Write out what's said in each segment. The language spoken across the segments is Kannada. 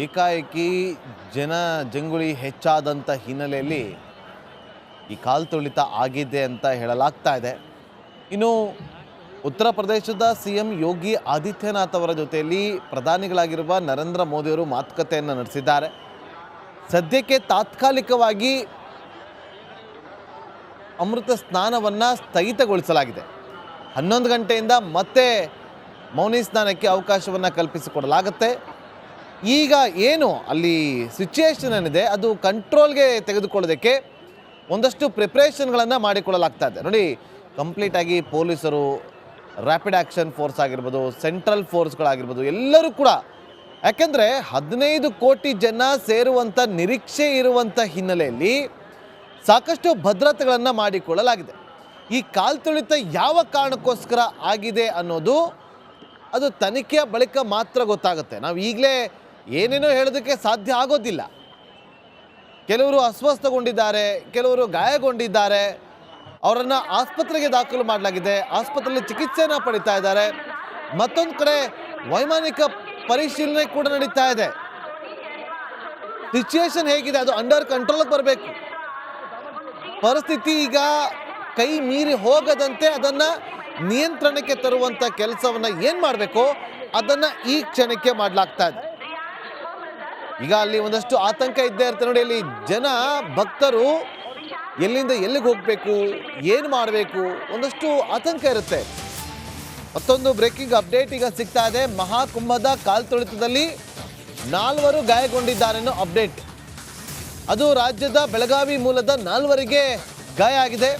ಏಕಾಏಕಿ ಜನ ಜಂಗುಳಿ ಹೆಚ್ಚಾದಂಥ ಹಿನ್ನೆಲೆಯಲ್ಲಿ ಈ ಕಾಲ್ತುಳಿತ ಆಗಿದೆ ಅಂತ ಹೇಳಲಾಗ್ತಾ ಇದೆ. ಇನ್ನು ಉತ್ತರ ಪ್ರದೇಶದ ಸಿ ಎಂ ಯೋಗಿ ಆದಿತ್ಯನಾಥ್ ಅವರ ಜೊತೆಯಲ್ಲಿ ಪ್ರಧಾನಿಗಳಾಗಿರುವ ನರೇಂದ್ರ ಮೋದಿಯವರು ಮಾತುಕತೆಯನ್ನು ನಡೆಸಿದ್ದಾರೆ. ಸದ್ಯಕ್ಕೆ ತಾತ್ಕಾಲಿಕವಾಗಿ ಅಮೃತ ಸ್ನಾನವನ್ನು ಸ್ಥಗಿತಗೊಳಿಸಲಾಗಿದೆ. ಹನ್ನೊಂದು ಗಂಟೆಯಿಂದ ಮತ್ತೆ ಮೌನಿ ಸ್ನಾನಕ್ಕೆ ಅವಕಾಶವನ್ನು ಕಲ್ಪಿಸಿಕೊಡಲಾಗುತ್ತೆ. ಈಗ ಏನು? ಅಲ್ಲಿ ಸಿಚುಯೇಷನ್ ಏನಿದೆ, ಅದು ಕಂಟ್ರೋಲ್ಗೆ ತೆಗೆದುಕೊಳ್ಳೋದಕ್ಕೆ ಒಂದಷ್ಟು ಪ್ರಿಪ್ರೇಷನ್ಗಳನ್ನು ಮಾಡಿಕೊಳ್ಳಲಾಗ್ತಾ ಇದೆ. ನೋಡಿ ಕಂಪ್ಲೀಟಾಗಿ ಪೊಲೀಸರು ರ್ಯಾಪಿಡ್ ಆ್ಯಕ್ಷನ್ ಫೋರ್ಸ್ ಆಗಿರ್ಬೋದು ಸೆಂಟ್ರಲ್ ಫೋರ್ಸ್ಗಳಾಗಿರ್ಬೋದು ಎಲ್ಲರೂ ಕೂಡ ಯಾಕೆಂದರೆ ಹದಿನೈದು ಕೋಟಿ ಜನ ಸೇರುವಂಥ ನಿರೀಕ್ಷೆ ಇರುವಂಥ ಹಿನ್ನೆಲೆಯಲ್ಲಿ ಸಾಕಷ್ಟು ಭದ್ರತೆಗಳನ್ನು ಮಾಡಿಕೊಳ್ಳಲಾಗಿದೆ. ಈ ಕಾಲ್ತುಳಿತ ಯಾವ ಕಾರಣಕ್ಕೋಸ್ಕರ ಆಗಿದೆ ಅನ್ನೋದು ಅದು ತನಿಖೆಯ ಬಳಿಕ ಮಾತ್ರ ಗೊತ್ತಾಗುತ್ತೆ. ನಾವು ಈಗಲೇ ಏನೇನೋ ಹೇಳೋದಕ್ಕೆ ಸಾಧ್ಯ ಆಗೋದಿಲ್ಲ. ಕೆಲವರು ಅಸ್ವಸ್ಥಗೊಂಡಿದ್ದಾರೆ, ಕೆಲವರು ಗಾಯಗೊಂಡಿದ್ದಾರೆ. ಅವರನ್ನು ಆಸ್ಪತ್ರೆಗೆ ದಾಖಲು ಮಾಡಲಾಗಿದೆ, ಆಸ್ಪತ್ರೆಯಲ್ಲಿ ಚಿಕಿತ್ಸೆಯನ್ನು ಪಡಿತಾ ಇದ್ದಾರೆ. ಮತ್ತೊಂದು ಕಡೆ ವೈಮಾನಿಕ ಪರಿಶೀಲನೆ ಕೂಡ ನಡೀತಾ ಇದೆ. ಸಿಚುಯೇಷನ್ ಹೇಗಿದೆ, ಅದು ಅಂಡರ್ ಕಂಟ್ರೋಲ್ಗೆ ಬರಬೇಕು. ಪರಿಸ್ಥಿತಿ ಈಗ ಕೈ ಮೀರಿ ಹೋಗದಂತೆ ಅದನ್ನು ನಿಯಂತ್ರಣಕ್ಕೆ ತರುವಂಥ ಕೆಲಸವನ್ನು ಏನು ಮಾಡಬೇಕು, ಅದನ್ನು ಈ ಕ್ಷಣಕ್ಕೆ ಮಾಡಲಾಗ್ತಾ ಇದೆ. ಈಗ ಅಲ್ಲಿ ಒಂದಷ್ಟು ಆತಂಕ ಇದ್ದೇ ಇರುತ್ತೆ ನೋಡಿ, ಅಲ್ಲಿ ಜನ, ಭಕ್ತರು ಎಲ್ಲಿಂದ ಎಲ್ಲಿಗೆ ಹೋಗಬೇಕು, ಏನು ಮಾಡಬೇಕು, ಒಂದಷ್ಟು ಆತಂಕ ಇರುತ್ತೆ. ಮತ್ತೊಂದು ಬ್ರೇಕಿಂಗ್ ಅಪ್ಡೇಟ್ ಈಗ ಸಿಗ್ತಾ ಇದೆ. ಮಹಾಕುಂಭದ ಕಾಲ್ತುಳಿತದಲ್ಲಿ ನಾಲ್ವರು ಗಾಯಗೊಂಡಿದ್ದಾರೆ ಅನ್ನೋ ಅಪ್ಡೇಟ್ ಅದು ರಾಜ್ಯದ ಬೆಳಗಾವಿ ಮೂಲದ ನಾಲ್ವರಿಗೆ ಗಾಯ ಆಗಿದೆ.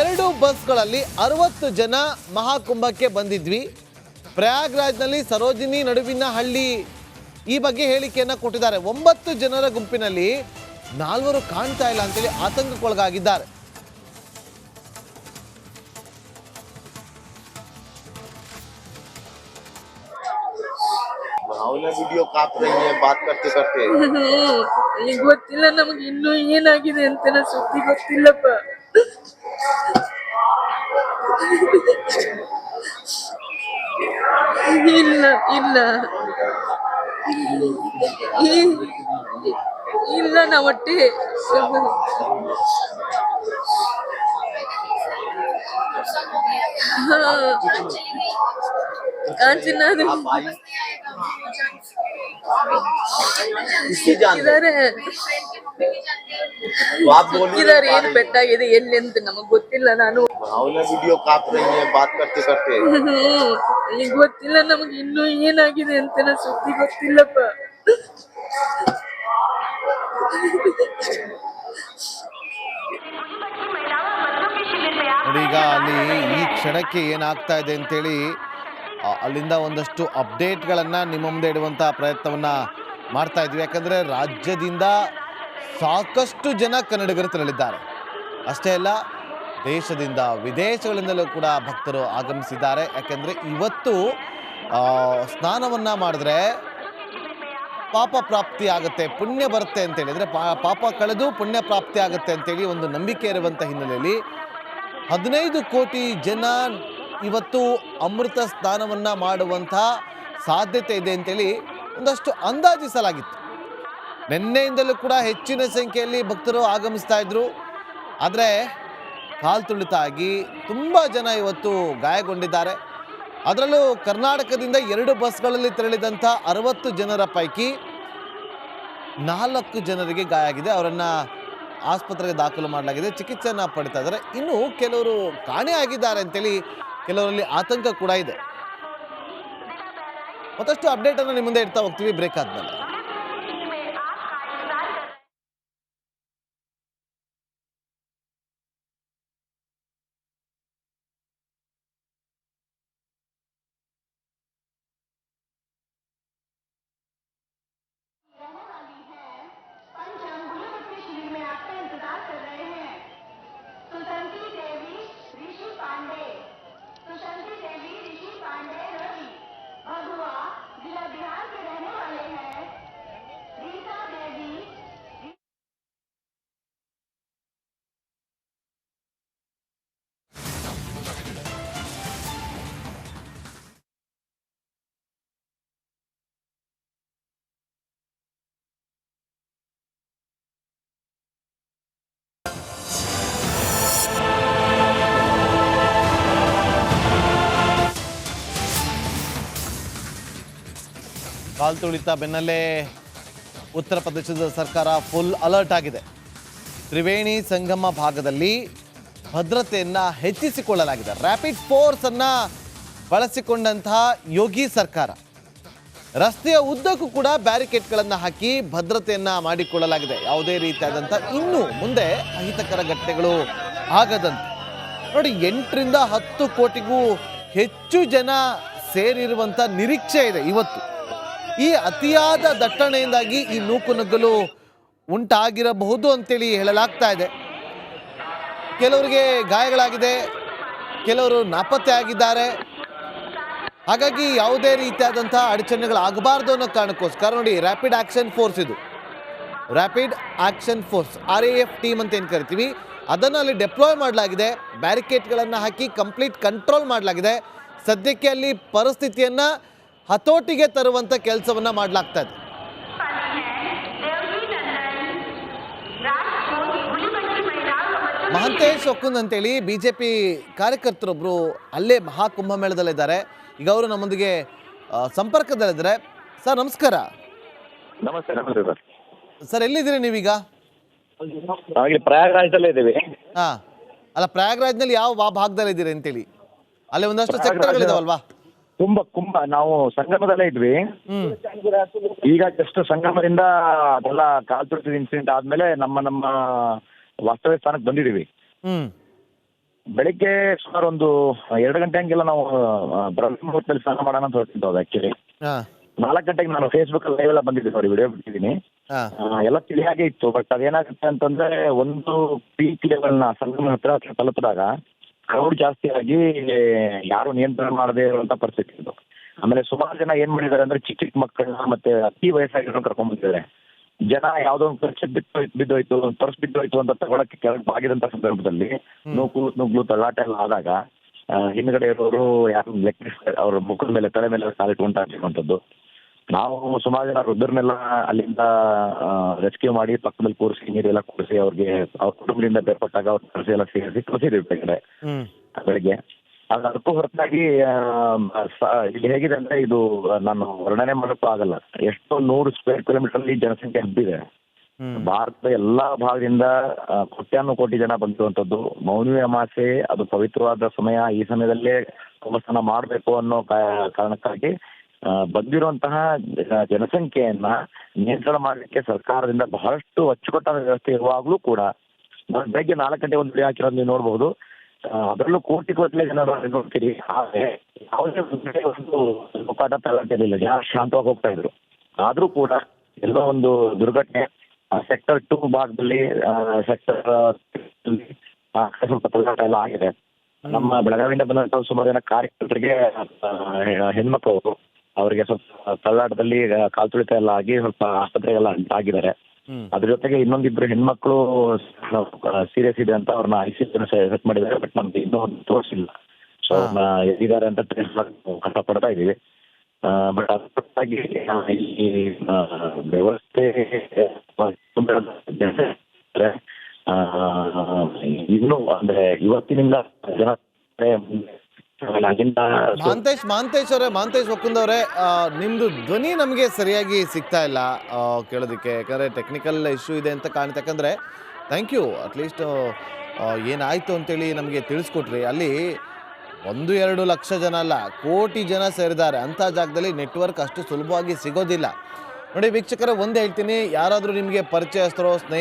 ಎರಡು ಬಸ್ಗಳಲ್ಲಿ ಅರವತ್ತು ಜನ ಮಹಾಕುಂಭಕ್ಕೆ ಬಂದಿದ್ವಿ. ಪ್ರಯಾಗ್ರಾಜ್ನಲ್ಲಿ ಸರೋಜಿನಿ ನಡುವಿನ ಹಳ್ಳಿ ಈ ಬಗ್ಗೆ ಹೇಳಿಕೆಯನ್ನು ಕೊಟ್ಟಿದ್ದಾರೆ. ಒಂಬತ್ತು ಜನರ ಗುಂಪಿನಲ್ಲಿ ನಾಲ್ವರು ಕಾಣ್ತಾ ಇಲ್ಲ ಅಂತೇಳಿ ಆತಂಕಕ್ಕೊಳಗಾಗಿದ್ದಾರೆ. ನಾವು ಕಾಪ್ ಈಗ ಗೊತ್ತಿಲ್ಲ ನಮ್ಗೆ ಇನ್ನೂ ಏನಾಗಿದೆ ಅಂತ ಸುದ್ದಿ ಗೊತ್ತಿಲ್ಲಪ್ಪ. ಇಲ್ಲ ಇಲ್ಲ. ಇಲ್ಲ ನಾ ಒಟ್ಟಿ ಕಾಣ್ಸಿನಾದ್ರು ಇದಾರೆ तो आप बोलिए ಇದಾರೆ ಏನು ಪೆಟ್ಟಾಗಿದೆ ಎಲ್ಲಿ ಅಂತ ನಮಗ್ ಗೊತ್ತಿಲ್ಲ ನಾನು भावना वीडियो काप रही है बात करते करते ಈಗ ಗೊತ್ತಿಲ್ಲ ನಮಗೆ ಇನ್ನೂ ಏನಾಗಿದೆ ಅಂತ ನಾ ಸುದ್ದಿ ಗೊತ್ತಿಲ್ಲಪ್ಪ ನೋಡಿ ಈಗ ಅಲ್ಲಿ ಈ ಕ್ಷಣಕ್ಕೆ ಏನಾಗ್ತಾ ಇದೆ ಅಂತೇಳಿ ಆ, ಅಲ್ಲಿಂದ ಒಂದಷ್ಟು ಅಪ್ಡೇಟ್ಗಳನ್ನು ನಿಮ್ಮ ಮುಂದೆ ಇಡುವಂಥ ಪ್ರಯತ್ನವನ್ನು ಮಾಡ್ತಾ ಇದ್ವಿ ಯಾಕಂದರೆ ರಾಜ್ಯದಿಂದ ಸಾಕಷ್ಟು ಜನ ಕನ್ನಡಿಗರು ತೆರಳಿದ್ದಾರೆ. ಅಷ್ಟೇ ಅಲ್ಲ, ದೇಶದಿಂದ ವಿದೇಶಗಳಿಂದಲೂ ಕೂಡ ಭಕ್ತರು ಆಗಮಿಸಿದ್ದಾರೆ. ಯಾಕೆಂದರೆ ಇವತ್ತು ಸ್ನಾನವನ್ನು ಮಾಡಿದ್ರೆ ಪಾಪ ಪ್ರಾಪ್ತಿ ಆಗುತ್ತೆ, ಪುಣ್ಯ ಬರುತ್ತೆ ಅಂತೇಳಿ. ಅಂದರೆ ಪಾಪ ಕಳೆದು ಪುಣ್ಯ ಪ್ರಾಪ್ತಿ ಆಗುತ್ತೆ ಅಂತೇಳಿ ಒಂದು ನಂಬಿಕೆ ಇರುವಂಥ ಹಿನ್ನೆಲೆಯಲ್ಲಿ ಹದಿನೈದು ಕೋಟಿ ಜನ ಇವತ್ತು ಅಮೃತ ಸ್ನಾನವನ್ನು ಮಾಡುವಂಥ ಸಾಧ್ಯತೆ ಇದೆ ಅಂತೇಳಿ ಒಂದಷ್ಟು ಅಂದಾಜಿಸಲಾಗಿತ್ತು. ನಿನ್ನೆಯಿಂದಲೂ ಕೂಡ ಹೆಚ್ಚಿನ ಸಂಖ್ಯೆಯಲ್ಲಿ ಭಕ್ತರು ಆಗಮಿಸ್ತಾ ಇದ್ರು. ಆದರೆ ಕಾಲ್ತುಳಿತ ಆಗಿ ತುಂಬ ಜನ ಇವತ್ತು ಗಾಯಗೊಂಡಿದ್ದಾರೆ. ಅದರಲ್ಲೂ ಕರ್ನಾಟಕದಿಂದ ಎರಡು ಬಸ್ಗಳಲ್ಲಿ ತೆರಳಿದಂಥ ಅರವತ್ತು ಜನರ ಪೈಕಿ ನಾಲ್ಕು ಜನರಿಗೆ ಗಾಯ ಆಗಿದೆ ಅವರನ್ನು ಆಸ್ಪತ್ರೆಗೆ ದಾಖಲು ಮಾಡಲಾಗಿದೆ. ಚಿಕಿತ್ಸೆಯನ್ನು ಪಡಿತಾ ಇದ್ದಾರೆ. ಇನ್ನು ಕೆಲವರು ಕಾಣೆ ಆಗಿದ್ದಾರೆ ಅಂತೇಳಿ ಕೆಲವರಲ್ಲಿ ಆತಂಕ ಕೂಡ ಇದೆ. ಮತ್ತಷ್ಟು ಅಪ್ಡೇಟನ್ನು ನಿಮ್ಮ ಮುಂದೆ ಇಡ್ತಾ ಹೋಗ್ತೀವಿ. ಬ್ರೇಕ್ ಆದಮೇಲೆ. ಕಾಲ್ ತುಳಿತ ಬೆನ್ನಲ್ಲೇ ಉತ್ತರ ಪ್ರದೇಶದ ಸರ್ಕಾರ ಫುಲ್ ಅಲರ್ಟ್ ಆಗಿದೆ. ತ್ರಿವೇಣಿ ಸಂಗಮ ಭಾಗದಲ್ಲಿ ಭದ್ರತೆಯನ್ನು ಹೆಚ್ಚಿಸಿಕೊಳ್ಳಲಾಗಿದೆ. ರ್ಯಾಪಿಡ್ ಫೋರ್ಸ್ ಅನ್ನ ಬಳಸಿಕೊಂಡಂತಹ ಯೋಗಿ ಸರ್ಕಾರ. ರಸ್ತೆಯ ಉದ್ದಕ್ಕೂ ಕೂಡ ಬ್ಯಾರಿಕೇಡ್ಗಳನ್ನು ಹಾಕಿ ಭದ್ರತೆಯನ್ನು ಮಾಡಿಕೊಳ್ಳಲಾಗಿದೆ. ಯಾವುದೇ ರೀತಿಯಾದಂಥ ಇನ್ನು ಮುಂದೆ ಅಹಿತಕರ ಘಟನೆಗಳು ಆಗದಂತೆ. ನೋಡಿ, ಎಂಟರಿಂದ ಹತ್ತು ಕೋಟಿಗೂ ಹೆಚ್ಚು ಜನ ಸೇರಿರುವಂಥ ನಿರೀಕ್ಷೆ ಇದೆ ಇವತ್ತು. ಈ ಅತಿಯಾದ ದಟ್ಟಣೆಯಿಂದಾಗಿ ಈ ನೂಕುನುಗ್ಗಲು ಉಂಟಾಗಿರಬಹುದು ಅಂತೇಳಿ ಹೇಳಲಾಗ್ತಾ ಇದೆ. ಕೆಲವರಿಗೆ ಗಾಯಗಳಾಗಿದೆ, ಕೆಲವರು ನಾಪತ್ತೆ ಆಗಿದ್ದಾರೆ. ಹಾಗಾಗಿ ಯಾವುದೇ ರೀತಿಯಾದಂಥ ಅಡಚಣೆಗಳಾಗಬಾರ್ದು ಅನ್ನೋ ಕಾರಣಕ್ಕೋಸ್ಕರ ನೋಡಿ ರ್ಯಾಪಿಡ್ ಆಕ್ಷನ್ ಫೋರ್ಸ್ ಇದು. Rapid action force R A F team ಅಂತ ಏನು ಕರಿತೀವಿ, ಅದನ್ನು ಅಲ್ಲಿ ಡೆಪ್ಲಾಯ್ ಮಾಡಲಾಗಿದೆ. ಬ್ಯಾರಿಕೇಡ್ಗಳನ್ನು ಹಾಕಿ ಕಂಪ್ಲೀಟ್ ಕಂಟ್ರೋಲ್ ಮಾಡಲಾಗಿದೆ. ಸದ್ಯಕ್ಕೆ ಅಲ್ಲಿ ಪರಿಸ್ಥಿತಿಯನ್ನು ಹತೋಟಿಗೆ ತರುವಂತ ಕೆಲಸವನ್ನ ಮಾಡಲಾಗ್ತಾ ಇದೆ. ಮಹಂತೇಶ್ ಒಕ್ಕುಂದ್ ಅಂತೇಳಿ ಬಿ ಜೆ ಪಿ ಕಾರ್ಯಕರ್ತರೊಬ್ಬರು ಅಲ್ಲೇ ಮಹಾಕುಂಭಮೇಳದಲ್ಲಿದ್ದಾರೆ. ಈಗ ಅವರು ನಮ್ಮೊಂದಿಗೆ ಸಂಪರ್ಕದಲ್ಲಿದ್ದಾರೆ. ಸರ್ ನಮಸ್ಕಾರ. ನಮಸ್ತೆ ನಮಸ್ತೆ ಸರ್. ಸರ್ ಎಲ್ಲಿದ್ದೀರಿ ನೀವೀಗ? ಪ್ರಯಾಗ್ರಾಜ್ ಪ್ರಯಾಗರಾಜದಲ್ಲೇ ಇದ್ದೀವಿ. ಹಾಂ. ಅಲ್ಲ ಪ್ರಯಾಗ್ರಾಜ್ನಲ್ಲಿ ಯಾವ ಭಾಗದಲ್ಲಿ ಇದ್ದೀರಿ ಅಂತೇಳಿ? ಅಲ್ಲಿ ಒಂದಷ್ಟು ಸೆಕ್ಟರ್ಗಳಿದಾವಲ್ವಾ ಕುಂಭ ಕುಂಭ ನಾವು ಸಂಗಮದಲ್ಲೇ ಇದ್ವಿ. ಈಗ ಜಸ್ಟ್ ಸಂಗಮದಿಂದ ಅದೆಲ್ಲ ಕಾಲ್ ತುಳಿಸಿದ ಇನ್ಸಿಡೆಂಟ್ ಆದ್ಮೇಲೆ ನಮ್ಮ ನಮ್ಮ ವಾಸ್ತವ್ಯ ಸ್ಥಾನಕ್ಕೆ ಬಂದಿದೀವಿ ಬೆಳಿಗ್ಗೆ ಸುಮಾರು ಒಂದು ಎರಡು ಗಂಟೆ ಹಂಗೆಲ್ಲ ನಾವು ಬ್ರಹ್ಮ ಮುಹೂರ್ತದಲ್ಲಿ ಸ್ನಾನ ಮಾಡೋಣ ಅಂತ ಹೊರಟಿದ್ದು ಆಕ್ಚುಲಿ ಹಾಂ. ನಾಲ್ಕು ಗಂಟೆಗೆ ನಾನು ಫೇಸ್ಬುಕ್ ಲೈವ್ ಎಲ್ಲ ಬಂದಿದ್ದೆ ನೋಡಿ ವಿಡಿಯೋ ಬಿಟ್ಟಿದ್ದೀನಿ. ಎಲ್ಲ ತಿಳಿ ಹಾಗೆ ತಿಳಿಯಾಗೆ ಇತ್ತು ಬಟ್ ಅದೇನಾಗುತ್ತೆ ಅಂತಂದ್ರೆ ಒಂದು ಪೀಕ್ ಲೆವೆಲ್ನ ಸಂಗಮ ಹತ್ರ ಹತ್ರ ತಲುಪಿದಾಗ ಕ್ರೌಡ್ ಜಾಸ್ತಿ ಆಗಿ ಯಾರು ನಿಯಂತ್ರಣ ಮಾಡದೇ ಇರುವಂತ ಪರಿಸ್ಥಿತಿ ಇದು. ಆಮೇಲೆ ಸುಮಾರು ಜನ ಏನ್ ಮಾಡಿದ್ದಾರೆ ಅಂದ್ರೆ ಚಿಕ್ಕ ಚಿಕ್ಕ ಮಕ್ಕಳನ್ನ ಮತ್ತೆ ಅತಿ ವಯಸ್ಸಾಗಿರೋ ಕರ್ಕೊಂಡ್ ಬಂದಿದ್ದಾರೆ. ಜನ ಯಾವ್ದೋ ಒಂದು ಖರ್ಚು ಬಿತ್ತು ಬಿದ್ದೋಯ್ತು ತರ್ಸ್ ಬಿದ್ದೋಯ್ತು ಅಂತ ತಗೊಳಕ್ಕೆ ಕೆಳಗೆ ಬಾಗಿದಂತ ಸಂದರ್ಭದಲ್ಲಿ ನೂಕು ನುಗ್ಲು ತಳ್ಳಾಟ ಎಲ್ಲ ಆದಾಗ ಹಿಂದ್ಗಡೆ ಇರೋರು ಯಾರು ಲೆಕ್ಕ ಅವ್ರ ಮುಖದ ಮೇಲೆ ತಲೆ ಮೇಲೆ ಕಾಲಿಟ್ಕೊಂಡಾಗಿರುವಂಥದ್ದು ನಾವು ಸುಮಾರು ಜನ ವೃದ್ಧರನ್ನೆಲ್ಲ ಅಲ್ಲಿಂದ ರೆಸ್ಕ್ಯೂ ಮಾಡಿ ಪಕ್ಕದಲ್ಲಿ ಕೂರಿಸಿ ನೀರೆಲ್ಲ ಕೂರಿಸಿ ಅವ್ರಿಗೆ ಅವ್ರ ಕುಟುಂಬದಿಂದ ಬೇರ್ಪಟ್ಟಾಗ ಅವ್ರ ಕಳಿಸಿ ಎಲ್ಲ ಸೇರಿಸಿ ಕಳಿಸಿದ್ವಿ ಬೆಳಿಗ್ಗೆ. ಆಗ ಅದಕ್ಕೂ ಹೊರತಾಗಿ ಇಲ್ಲಿ ಹೇಗಿದೆ ಅಂದ್ರೆ ಇದು ನಾನು ವರ್ಣನೆ ಮಾಡಕ್ಕೂ ಆಗಲ್ಲ. ಎಷ್ಟೋ ನೂರು ಸ್ಕ್ವೇರ್ ಕಿಲೋಮೀಟರ್ ಅಲ್ಲಿ ಜನಸಂಖ್ಯೆ ಹಬ್ಬಿದೆ. ಭಾರತದ ಎಲ್ಲಾ ಭಾಗದಿಂದ ಕೋಟ್ಯಾನು ಕೋಟಿ ಜನ ಬಂದಿರುವಂತದ್ದು. ಮೌನಿ ಅಮಾಸೆ ಅದು ಪವಿತ್ರವಾದ ಸಮಯ. ಈ ಸಮಯದಲ್ಲೇ ಕುಂಭಸ್ನಾನ ಮಾಡಬೇಕು ಅನ್ನೋ ಕಾರಣಕ್ಕಾಗಿ ಬಂದಿರುವಂತಹ ಜನ- ಜನಸಂಖ್ಯೆಯನ್ನ ನಿಯಂತ್ರಣ ಮಾಡಲಿಕ್ಕೆ ಸರ್ಕಾರದಿಂದ ಬಹಳಷ್ಟು ಅಚ್ಚುಕಟ್ಟಾದ ವ್ಯವಸ್ಥೆ ಇರುವಾಗಲೂ ಕೂಡ ಬೆಳಗ್ಗೆ ನಾಲ್ಕು ಗಂಟೆ ಒಂದು ವಿಡಿಯೋ ಹಾಕಿರೋದು ನೀವು ನೋಡಬಹುದು ಅದರಲ್ಲೂ ಕೋಟಿ ಕೋಟಿ ಜನ ನೋಡ್ತೀರಿ. ಆದ್ರೆ ಯಾವುದೇ ಒಂದು ಮುಖಾಟ ತಗೊಳ್ತಿರ್ಲಿಲ್ಲ ಜನ ಶಾಂತವಾಗಿ ಹೋಗ್ತಾ ಇದ್ರು. ಆದ್ರೂ ಕೂಡ ಎಲ್ಲೋ ಒಂದು ದುರ್ಘಟನೆ ಸೆಕ್ಟರ್ ಟೂ ಭಾಗದಲ್ಲಿ ಸೆಕ್ಟರ್ ಸ್ವಲ್ಪ ತಳ್ಳಾಟ ಎಲ್ಲ ಆಗಿದೆ. ನಮ್ಮ ಬೆಳಗಾವಿಯಿಂದ ಬಂದಂತ ಸುಮಾರು ಜನ ಕಾರ್ಯಕರ್ತರಿಗೆ ಹೆಣ್ಮಕ್ಳು ಅವರಿಗೆ ಸ್ವಲ್ಪ ತಳ್ಳಾಟದಲ್ಲಿ ಕಾಲ್ ತುಳಿತ ಎಲ್ಲ ಆಗಿ ಸ್ವಲ್ಪ ಆಸ್ಪತ್ರೆಗೆಲ್ಲ ಆಗಿದ್ದಾರೆ ಹ್ಮ್. ಅದ್ರ ಜೊತೆಗೆ ಇನ್ನೊಂದಿಬ್ರು ಹೆಣ್ಮಕ್ಳು ಸೀರಿಯಸ್ ಇದೆ ಅಂತ ಅವ್ರನ್ನ ಐ ಸಿ ಸೆಟ್ ಮಾಡಿದ್ದಾರೆ ಬಟ್ ನಮ್ಗೆ ಇನ್ನೂ ಒಂದು ತೋರಿಸಿಲ್ಲ ಸೊ ಅವ್ರನ್ನ ಎಲ್ಲಿದ್ದಾರೆ ಅಂತ ಕಷ್ಟಪಡ್ತಾ ಇದೀವಿ ಬಟ್ ಅದಕ್ಕಾಗಿ ಈ ವ್ಯವಸ್ಥೆ ಇನ್ನು ಅಂದ್ರೆ ಇವತ್ತಿನಿಂದ ಜನ ಮಾಂತೇಶ್ ಮಹಾಂತೇಶ್ ಅವರೇ, ಮಾಂತೇಶ್ ಒಕ್ಕುಂದ್ ಅವರೇ ನಿಮ್ದು ಧ್ವನಿ ನಮಗೆ ಸರಿಯಾಗಿ ಸಿಗ್ತಾ ಇಲ್ಲ ಕೇಳೋದಕ್ಕೆ. ಯಾಕಂದ್ರೆ ಟೆಕ್ನಿಕಲ್ ಇಶ್ಯೂ ಇದೆ ಅಂತ ಕಾಣುತ್ತೆ ಯಾಕಂದ್ರೆ ಥ್ಯಾಂಕ್ ಯು ಅಟ್ಲೀಸ್ಟ್ ಏನಾಯ್ತು ಅಂತೇಳಿ ನಮಗೆ ತಿಳಿಸ್ಕೊಟ್ರಿ. ಅಲ್ಲಿ ಒಂದು, ಎರಡು ಲಕ್ಷ ಜನ ಅಲ್ಲ, ಕೋಟಿ ಜನ ಸೇರಿದ್ದಾರೆ. ಅಂಥ ಜಾಗದಲ್ಲಿ ನೆಟ್ವರ್ಕ್ ಅಷ್ಟು ಸುಲಭವಾಗಿ ಸಿಗೋದಿಲ್ಲ. ನೋಡಿ, ವೀಕ್ಷಕರ, ಒಂದೇ ಹೇಳ್ತೀನಿ. ಯಾರಾದರೂ ನಿಮಗೆ ಪರಿಚಯಸ್ಥರೋ, ಸ್ನೇಹಿತರು